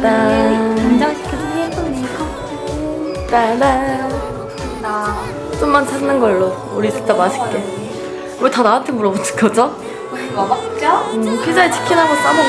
따단. 단장시켜준 예쁜 메이커피 따단. 나 좀만 찾는 걸로. 우리 진짜 맛있게. 왜 다 나한테 물어보는 거죠? 이거 맞죠? 음, 피자에 치킨 한번 싸먹어.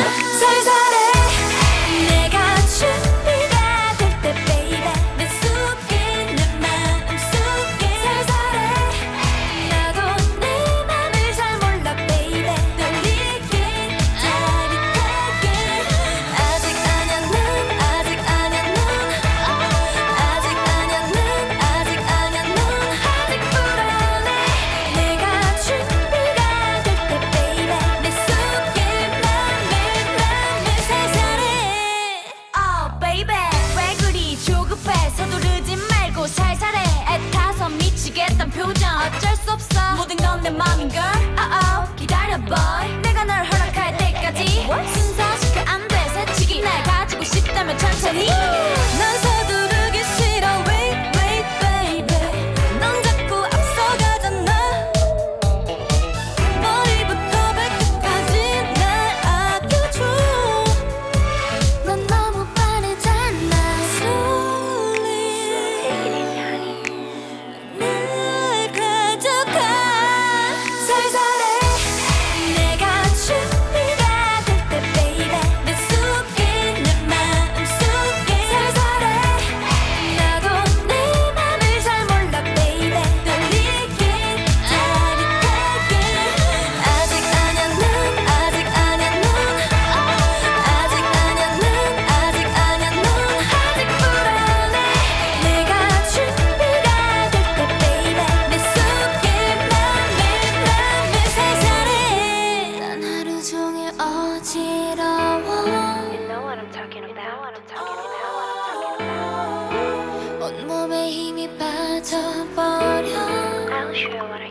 Sonido. chill